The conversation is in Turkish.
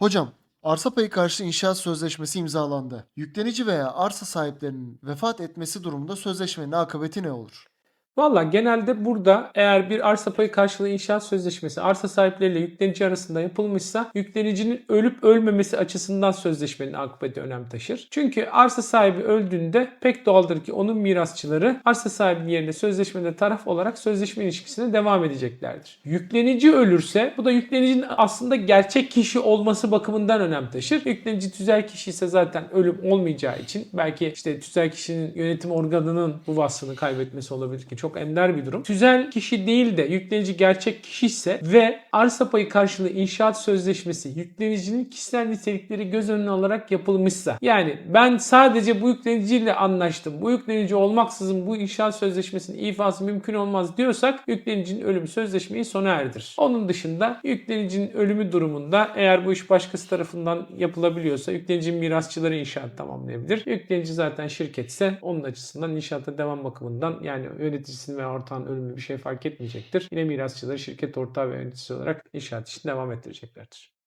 Hocam, arsa payı karşı inşaat sözleşmesi imzalandı. Yüklenici veya arsa sahiplerinin vefat etmesi durumunda sözleşmenin akıbeti ne olur? Valla genelde burada eğer bir arsa payı karşılığı inşaat sözleşmesi arsa sahipleriyle yüklenici arasında yapılmışsa yüklenicinin ölüp ölmemesi açısından sözleşmenin akıbeti önem taşır. Çünkü arsa sahibi öldüğünde pek doğaldır ki onun mirasçıları arsa sahibinin yerine sözleşmede taraf olarak sözleşme ilişkisine devam edeceklerdir. Yüklenici ölürse bu da yüklenicinin aslında gerçek kişi olması bakımından önem taşır. Yüklenici tüzel kişi ise zaten ölüm olmayacağı için belki işte tüzel kişinin yönetim organının bu vasfını kaybetmesi olabilir ki çok ender bir durum. Tüzel kişi değil de yüklenici gerçek kişi ise ve arsa payı karşılığı inşaat sözleşmesi yüklenicinin kişisel nitelikleri göz önüne alarak yapılmışsa yani ben sadece bu yükleniciyle anlaştım. Bu yüklenici olmaksızın bu inşaat sözleşmesinin ifası mümkün olmaz diyorsak yüklenicinin ölümü sözleşmeyi sona erdirir. Onun dışında yüklenicinin ölümü durumunda eğer bu iş başkası tarafından yapılabiliyorsa yüklenicinin mirasçıları inşaat tamamlayabilir. Yüklenici zaten şirketse onun açısından inşaata devam bakımından yani yöneticisinin ve ortağın ölümü bir şey fark etmeyecektir. Yine mirasçıları şirket ortağı ve yöneticisi olarak inşaat işini devam ettireceklerdir.